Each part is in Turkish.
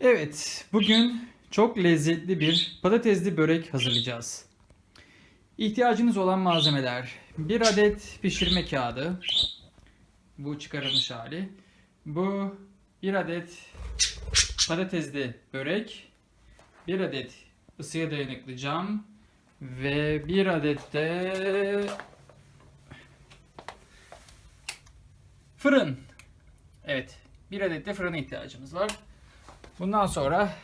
Evet, bugün çok lezzetli bir patatesli börek hazırlayacağız. İhtiyacınız olan malzemeler: 1 adet pişirme kağıdı. Bu çıkarılmış hali. Bu 1 adet patatesli börek. 1 adet ısıya dayanıklı cam ve 1 adet de fırın. Evet, 1 adet de fırına ihtiyacımız var. Bundan sonra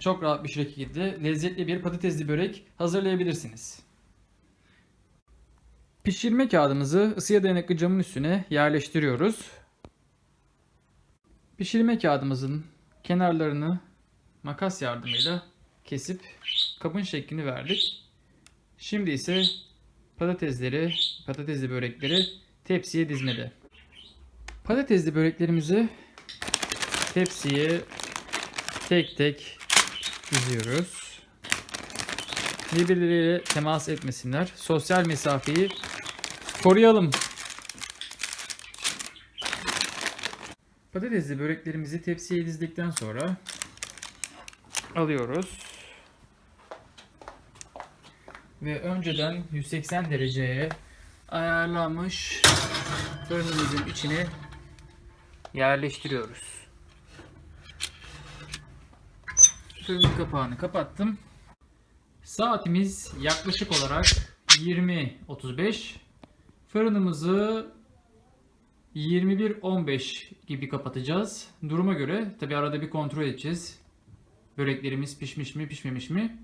çok rahat bir şekilde lezzetli bir patatesli börek hazırlayabilirsiniz. Pişirme kağıdımızı ısıya dayanıklı camın üstüne yerleştiriyoruz. Pişirme kağıdımızın kenarlarını makas yardımıyla kesip kabın şeklini verdik. Şimdi ise patatesleri, patatesli börekleri tepsiye dizmede. Patatesli böreklerimizi tepsiye tek tek diziyoruz. Birbirleriyle temas etmesinler. Sosyal mesafeyi koruyalım. Patatesli böreklerimizi tepsiye dizdikten sonra alıyoruz. Ve önceden 180 dereceye ayarlanmış fırınımızın içine yerleştiriyoruz. Fırın kapağını kapattım. Saatimiz yaklaşık olarak 20.35. Fırınımızı 21.15 gibi kapatacağız. Duruma göre tabi arada bir kontrol edeceğiz. Böreklerimiz pişmiş mi pişmemiş mi?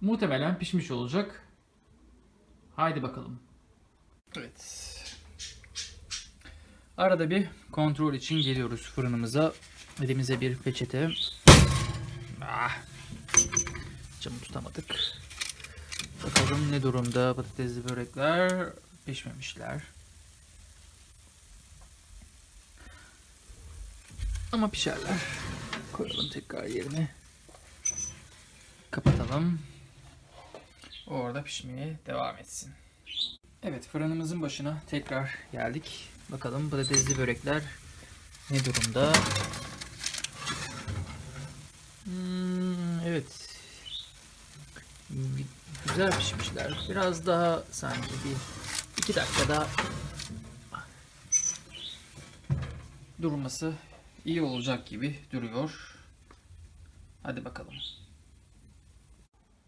Muhtemelen pişmiş olacak. Haydi bakalım. Evet. Arada bir kontrol için geliyoruz fırınımıza. Elimize bir peçete. Ah. Camı tutamadık. Bakalım ne durumda patatesli börekler pişmemişler. Ama pişerler. Koyalım tekrar yerine. Kapatalım. Orada pişmeye devam etsin. Evet fırınımızın başına tekrar geldik. Bakalım patatesli börekler ne durumda? Hmm, evet. Güzel pişmişler. Biraz daha sanki bir iki dakikada durması iyi olacak gibi duruyor. Hadi bakalım.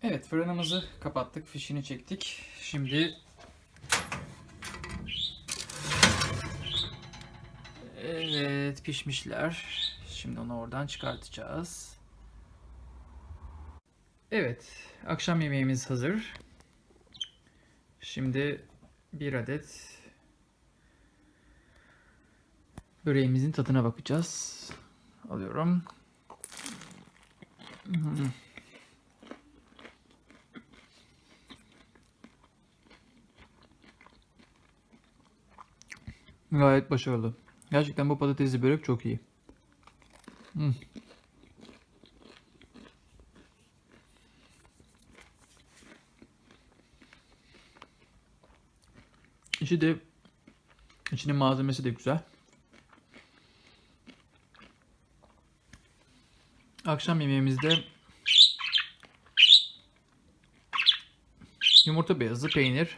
Evet fırınımızı kapattık, fişini çektik. Şimdi Evet pişmişler. Şimdi onu oradan çıkartacağız. Evet akşam yemeğimiz hazır. Şimdi bir adet böreğimizin tadına bakacağız. Alıyorum. Hmm. Gayet başarılı. Gerçekten bu patatesli börek çok iyi. Hmm. İçi de içinin malzemesi de güzel. Akşam yemeğimizde yumurta beyazı, peynir,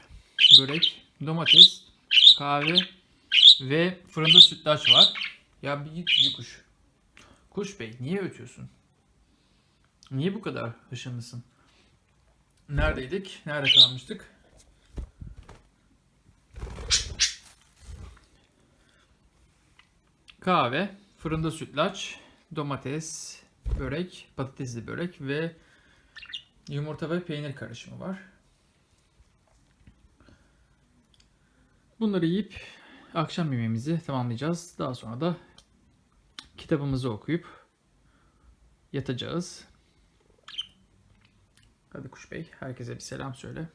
börek, domates, kahve ve fırında sütlaç var. Ya bir git bir kuş. Kuş bey niye ötüyorsun? Niye bu kadar hışımlısın? Neredeydik? Nerede kalmıştık? Kahve, fırında sütlaç, domates, börek, patatesli börek ve yumurta ve peynir karışımı var. Bunları yiyip akşam yemeğimizi tamamlayacağız. Daha sonra da kitabımızı okuyup yatacağız. Hadi Kuş Bey, herkese bir selam söyle.